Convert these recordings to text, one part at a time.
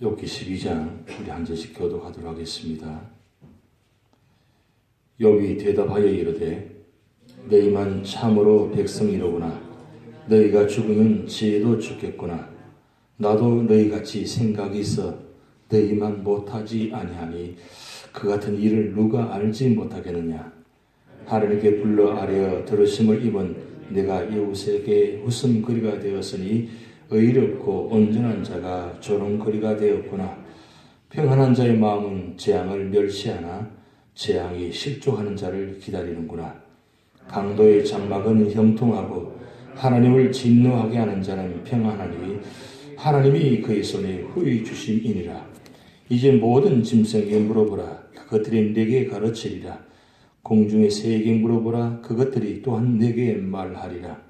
욥기 12장 우리 한 절씩 교독하도록 하겠습니다. 욥이 대답하여 이르되 너희만 참으로 백성이로구나. 너희가 죽으면 지혜도 죽겠구나. 나도 너희같이 생각이 있어 너희만 못하지 아니하니 그 같은 일을 누가 알지 못하겠느냐. 하나님께 불러 아뢰어 들으심을 입은 내가 이웃에게 웃음거리가 되었으니 의롭고 온전한 자가 조롱거리가 되었구나. 평안한 자의 마음은 재앙을 멸시하나 재앙이 실족하는 자를 기다리는구나. 강도의 장막은 형통하고 하나님을 진노하게 하는 자는 평안하니 하나님이 그의 손에 후히 주심이니라. 이제 모든 짐승에게 물어보라. 그것들이 내게 가르치리라. 공중의 새에게 물어보라. 그것들이 또한 내게 말하리라.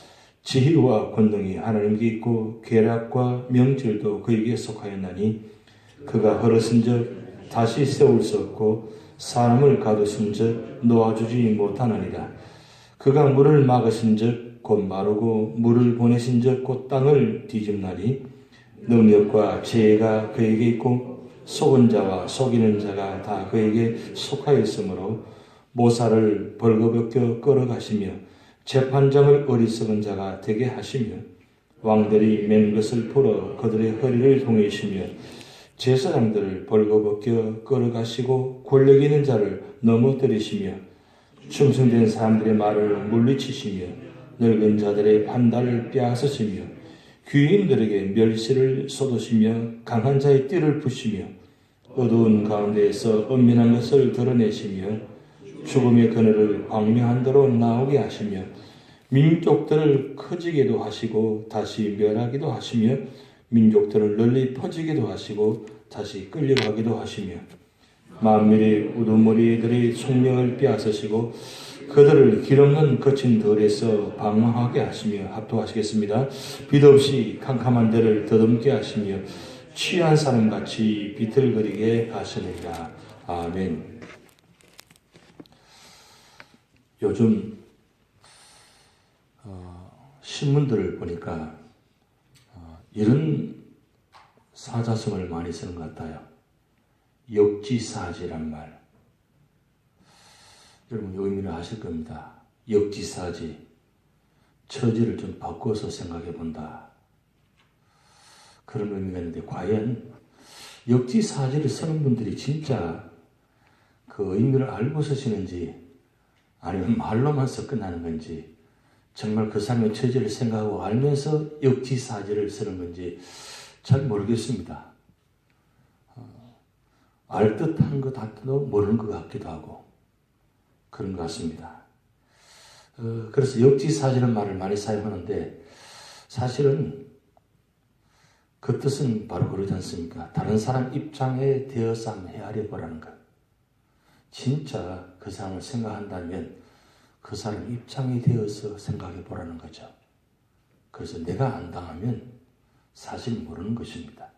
지혜와 권능이 하나님께 있고 괴락과 명철도 그에게 속하였나니 그가 허르신즉 다시 세울 수 없고 사람을 가두신즉 놓아주지 못하느니라 그가 물을 막으신즉 곧 마르고 물을 보내신즉 곧 땅을 뒤집나니 능력과 지혜가 그에게 있고 속은 자와 속이는 자가 다 그에게 속하였으므로 모사를 벌거벗겨 끌어가시며 재판장을 어리석은 자가 되게 하시며 왕들이 맨 것을 풀어 그들의 허리를 동이시며 제사장들을 벌거벗겨 끌어가시고 권력 있는 자를 넘어뜨리시며 충성된 사람들의 말을 물리치시며 늙은 자들의 판단을 빼앗으시며 귀인들에게 멸시를 쏟으시며 강한 자의 띠를 부시며 어두운 가운데에서 은밀한 것을 드러내시며 죽음의 그늘을 광명한 대로 나오게 하시며 민족들을 커지게도 하시고 다시 멸하기도 하시며 민족들을 널리 퍼지게도 하시고 다시 끌려가기도 하시며 만민의 우두머리들의 총명을 빼앗으시고 그들을 길없는 거친 덜에서 방황하게 하시며 합도하시겠습니다. 빛 없이 캄캄한 데를 더듬게 하시며 취한 사람같이 비틀거리게 하시느니라. 아멘. 요즘 어, 신문들을 보니까 어, 이런 사자성을 많이 쓰는 것 같아요. 역지사지란 말. 여러분 의미를 아실 겁니다. 역지사지. 처지를 좀 바꿔서 생각해 본다. 그런 의미가 있는데 과연 역지사지를 쓰는 분들이 진짜 그 의미를 알고 쓰시는지 아니면 말로만 써 끝나는 건지 정말 그 사람의 처지를 생각하고 알면서 역지사지를 쓰는 건지 잘 모르겠습니다. 어, 알 듯한 것 같기도 모르는 것 같기도 하고 그런 것 같습니다. 어, 그래서 역지사지는 말을 많이 사용하는데 사실은 그 뜻은 바로 그러지 않습니까? 다른 사람 입장에 대어서 헤아려 보라는 것. 진짜 그 사람을 생각한다면 그 사람 입장이 되어서 생각해 보라는 거죠. 그래서 내가 안 당하면 사실 모르는 것입니다.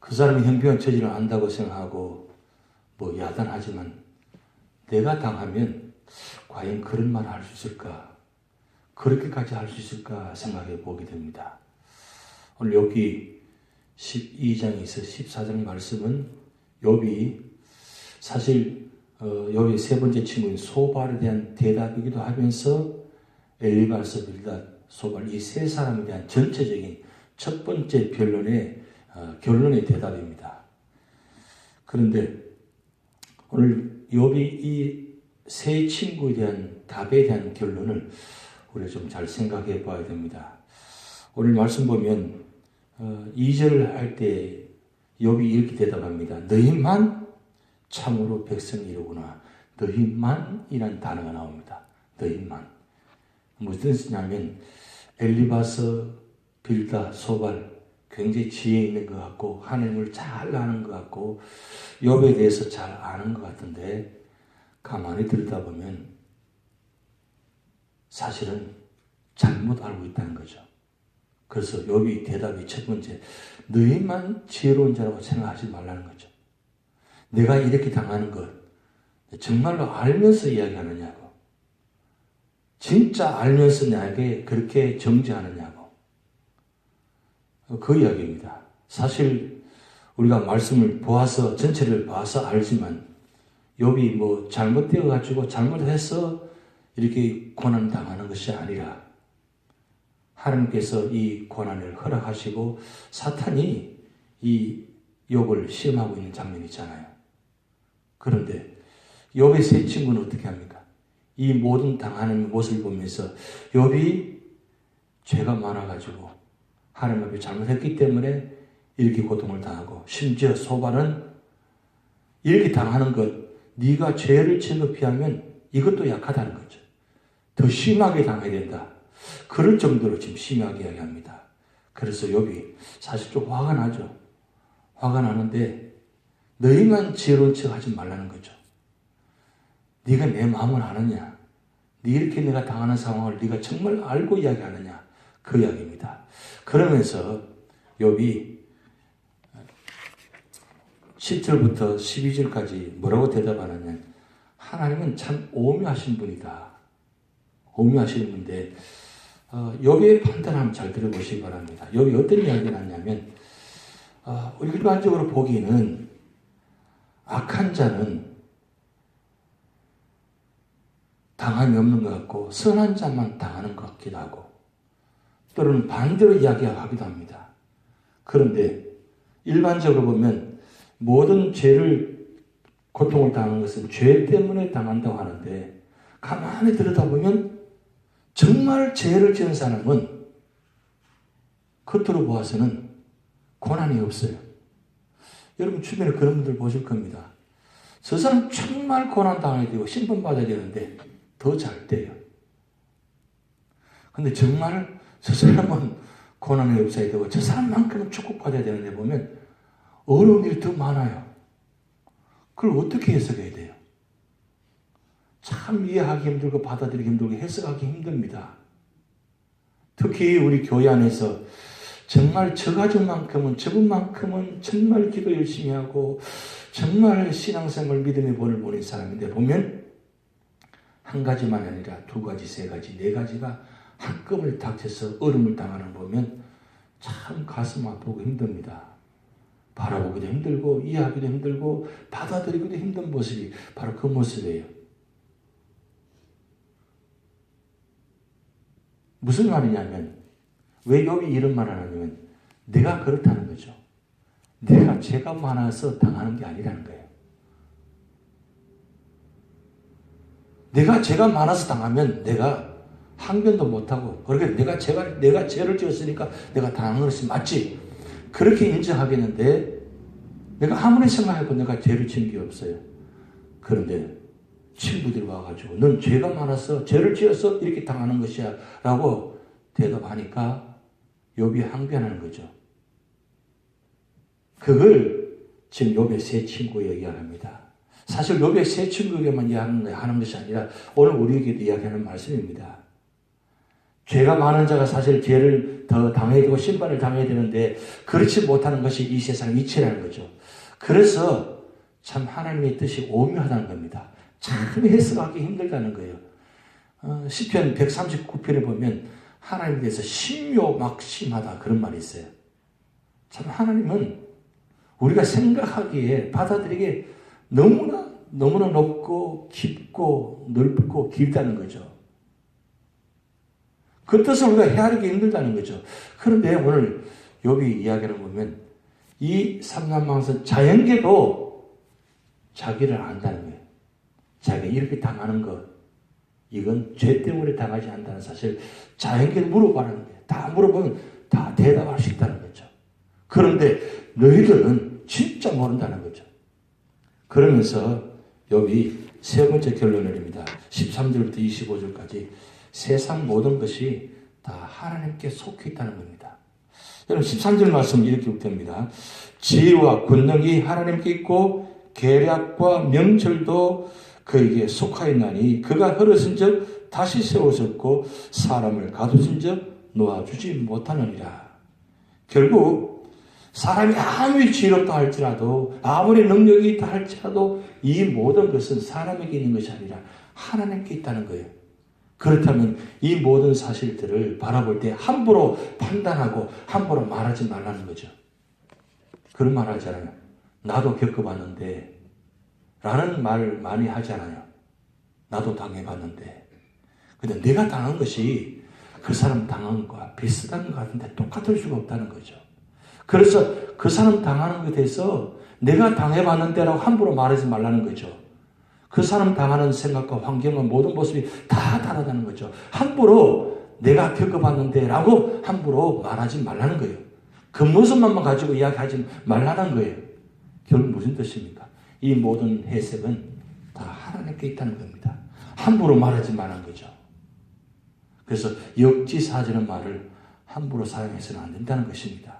그 사람이 형평한 처지를 안다고 생각하고 뭐 야단하지만 내가 당하면 과연 그런 말을 할 수 있을까? 그렇게까지 할 수 있을까 생각해 보게 됩니다. 오늘 여기 12장에서 14장 말씀은 욥이 사실 어, 욥의 세 번째 친구인 소발에 대한 대답이기도 하면서 엘리바스, 빌닷, 소발 이 세 사람에 대한 전체적인 첫 번째 변론의 어, 결론의 대답입니다. 그런데 오늘 욥이 이 세 친구에 대한 답에 대한 결론을 우리가 좀 잘 생각해 봐야 됩니다. 오늘 말씀 보면 어, 2절 할때 욥이 이렇게 대답합니다. 너희만 참으로 백성이로구나. 너희만이란 단어가 나옵니다. 너희만. 무슨 뜻이냐면 엘리바스, 빌다, 소발 굉장히 지혜 있는 것 같고 하나님을 잘 아는 것 같고 욥에 대해서 잘 아는 것 같은데 가만히 들여다보면 사실은 잘못 알고 있다는 거죠. 그래서 욥이 대답이 첫 번째 너희만 지혜로운 자라고 생각하지 말라는 거죠. 내가 이렇게 당하는 것 정말로 알면서 이야기하느냐고 진짜 알면서 나에게 그렇게 정죄하느냐고 그 이야기입니다. 사실 우리가 말씀을 보아서 전체를 봐서 알지만 욥이 뭐 잘못되어 가지고 잘못해서 이렇게 고난 당하는 것이 아니라 하나님께서 이 고난을 허락하시고 사탄이 이 욥을 시험하고 있는 장면이 있잖아요. 그런데 욥의 세 친구는 어떻게 합니까? 이 모든 당하는 모습을 보면서 욥이 죄가 많아가지고 하나님 앞에 잘못했기 때문에 이렇게 고통을 당하고 심지어 소바는 이렇게 당하는 것 네가 죄를 피하면 이것도 약하다는 거죠. 더 심하게 당해야 된다. 그럴 정도로 지금 심하게 이야기합니다. 그래서 욥이 사실 좀 화가 나죠. 화가 나는데 너희만 지혜로운 척 하지 말라는 거죠. 네가 내 마음을 아느냐? 네 이렇게 내가 당하는 상황을 네가 정말 알고 이야기하느냐? 그 이야기입니다. 그러면서 욥이 10절부터 12절까지 뭐라고 대답하느냐? 하나님은 참 오묘하신 분이다. 오묘하신 분인데 어, 욥의 판단 한번 잘 들어보시기 바랍니다. 욥이 어떤 이야기를 하냐면 어, 일반적으로 보기에는 악한 자는 당함이 없는 것 같고 선한 자만 당하는 것 같기도 하고 또는 반대로 이야기하기도 합니다. 그런데 일반적으로 보면 모든 죄를 고통을 당하는 것은 죄 때문에 당한다고 하는데 가만히 들여다보면 정말 죄를 지은 사람은 겉으로 보아서는 고난이 없어요. 여러분 주변에 그런 분들 보실 겁니다. 저 사람 정말 고난 당해야 되고 신분 받아야 되는데 더 잘 돼요. 근데 정말 저 사람은 고난이 없어야 되고 저 사람만큼은 축복받아야 되는데 보면 어려운 일이 더 많아요. 그걸 어떻게 해석해야 돼요? 참 이해하기 힘들고 받아들이기 힘들고 해석하기 힘듭니다. 특히 우리 교회 안에서 정말 저 가족만큼은 저분만큼은 정말 기도 열심히 하고 정말 신앙생활 믿음의 본을 보낸 사람인데 보면 한 가지만 아니라 두 가지, 세 가지, 네 가지가 한꺼번에 닥쳐서 얼음을 당하는 거 보면 참 가슴 아프고 힘듭니다. 바라보기도 힘들고 이해하기도 힘들고 받아들이기도 힘든 모습이 바로 그 모습이에요. 무슨 말이냐면 왜 욥이 이런 말을 하냐면 내가 그렇다는 거죠. 내가 죄가 많아서 당하는 게 아니라는 거예요. 내가 죄가 많아서 당하면 내가 항변도 못하고 그렇게 내가 죄가 내가 죄를 지었으니까 내가 당하는 것이 맞지. 그렇게 인정하겠는데 내가 아무리 생각해도 내가 죄를 지은 게 없어요. 그런데 친구들이 와가지고 넌 죄가 많아서 죄를 지어서 이렇게 당하는 것이야 라고 대답하니까 욥이 항변하는 거죠. 그걸 지금 욥의 세 친구 얘기합니다. 사실 욥의 세 친구에게만 이야기하는 것이 아니라 오늘 우리에게도 이야기하는 말씀입니다. 죄가 많은 자가 사실 죄를 더 당해야 되고 심판을 당해야 되는데 그렇지 못하는 것이 이 세상 이치라는 거죠. 그래서 참 하나님의 뜻이 오묘하다는 겁니다. 참 해석하기 힘들다는 거예요. 어, 시편 139편에 보면 하나님에 대해서 신묘막심하다 그런 말이 있어요. 참 하나님은 우리가 생각하기에 받아들이기에 너무나 너무나 높고 깊고 넓고 길다는 거죠. 그 뜻을 우리가 헤아리기 힘들다는 거죠. 그런데 오늘 욥이 이야기를 보면 이 삼남망선 자연계도 자기를 안다는 거예요. 자기가 이렇게 당하는 것, 이건 죄 때문에 당하지 않다는 사실 자연계를 물어봐는 거예요. 다 물어보면 다 대답할 수 있다는 거죠. 그런데 너희들은 진짜 모른다는 거죠. 그러면서 여기 세 번째 결론을 내립니다. 13절부터 25절까지 세상 모든 것이 다 하나님께 속해 있다는 겁니다. 여러분 13절 말씀 이렇게 기록됩니다. 지혜와 권능이 하나님께 있고 계략과 명철도 그에게 속하였나니 그가 흐르신즉 다시 세워졌고 사람을 가두신즉 놓아주지 못하느니라. 결국 사람이 아무리 지혜롭다 할지라도 아무리 능력이 있다 할지라도 이 모든 것은 사람에게 있는 것이 아니라 하나님께 있다는 거예요. 그렇다면 이 모든 사실들을 바라볼 때 함부로 판단하고 함부로 말하지 말라는 거죠. 그런 말 하잖아요. 나도 겪어봤는데 라는 말 많이 하잖아요. 나도 당해봤는데. 근데 내가 당한 것이 그 사람 당한 것과 비슷한 것 같은데 똑같을 수가 없다는 거죠. 그래서 그 사람 당하는 것에 대해서 내가 당해봤는데라고 함부로 말하지 말라는 거죠. 그 사람 당하는 생각과 환경과 모든 모습이 다 다르다는 거죠. 함부로 내가 겪어봤는데라고 함부로 말하지 말라는 거예요. 그 모습만 가지고 이야기하지 말라는 거예요. 결국 무슨 뜻입니까? 이 모든 해석은 다 하나님께 있다는 겁니다. 함부로 말하지 말라는 거죠. 그래서 역지사지는 말을 함부로 사용해서는 안 된다는 것입니다.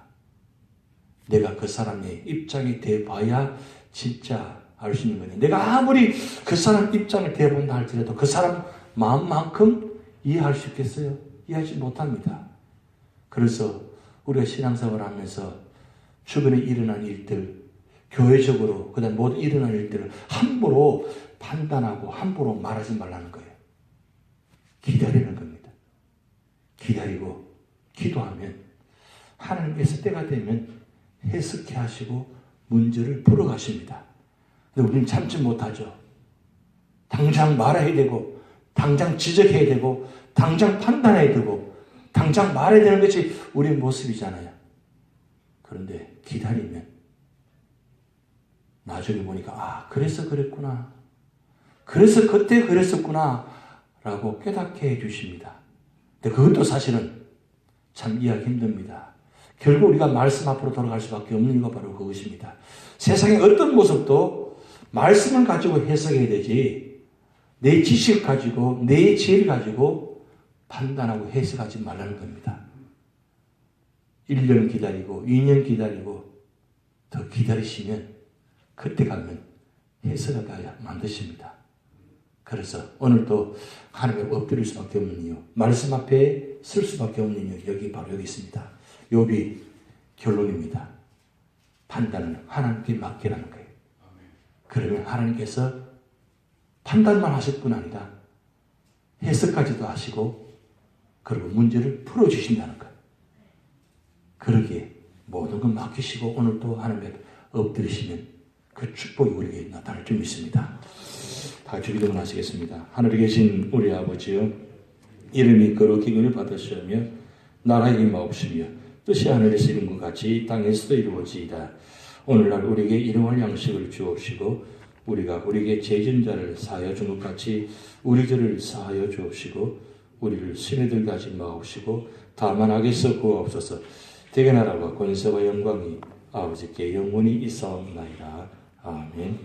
내가 그 사람의 입장이 돼 봐야 진짜 알 수 있는 거예요. 내가 아무리 그 사람 입장을 대본다 할지라도 그 사람 마음만큼 이해할 수 있겠어요? 이해하지 못합니다. 그래서 우리가 신앙생활 하면서 주변에 일어난 일들, 교회적으로, 그 다음 모든 일어난 일들을 함부로 판단하고 함부로 말하지 말라는 거예요. 기다리는 겁니다. 기다리고 기도하면 하나님께서 때가 되면 해석해 하시고 문제를 풀어 가십니다. 근데 우리는 참지 못하죠. 당장 말해야 되고, 당장 지적해야 되고, 당장 판단해야 되고, 당장 말해야 되는 것이 우리 모습이잖아요. 그런데 기다리면 나중에 보니까 아 그래서 그랬구나. 그래서 그때 그랬었구나. 라고 깨닫게 해주십니다. 근데 그것도 사실은 참 이해하기 힘듭니다. 결국 우리가 말씀 앞으로 돌아갈 수밖에 없는 이유가 바로 그것입니다. 세상의 어떤 모습도 말씀을 가지고 해석해야 되지, 내 지식 가지고, 내 지혜를 가지고 판단하고 해석하지 말라는 겁니다. 1년 기다리고, 2년 기다리고, 더 기다리시면, 그때 가면 해석하게 만드십니다. 그래서 오늘도 하나님의 엎드릴 수밖에 없는 이유, 말씀 앞에 쓸 수밖에 없는 이유, 여기 바로 여기 있습니다. 욥이 결론입니다. 판단은 하나님께 맡기라는 거예요. 그러면 하나님께서 판단만 하실 뿐 아니라 해석까지도 하시고 그리고 문제를 풀어주신다는 거예요. 그러기에 모든 걸 맡기시고 오늘도 하나님께 엎드리시면 그 축복이 우리에게 나타날 줄 믿습니다. 다 같이 기도를 하시겠습니다. 하늘에 계신 우리 아버지여 이름이 거룩히을 받으시며 나라의 임하옵시며 뜻이 하늘에서 이룬 것 같이 땅에서도 이루어지이다. 오늘날 우리에게 일용할 양식을 주옵시고 우리가 우리에게 죄진 자를 사하여 준 것 같이 우리 죄를 사하여 주옵시고 우리를 신에 들게 하지 마옵시고 다만 악에서 구하옵소서 대개 나라와 권세와 영광이 아버지께 영원히 있사옵나이다. 아멘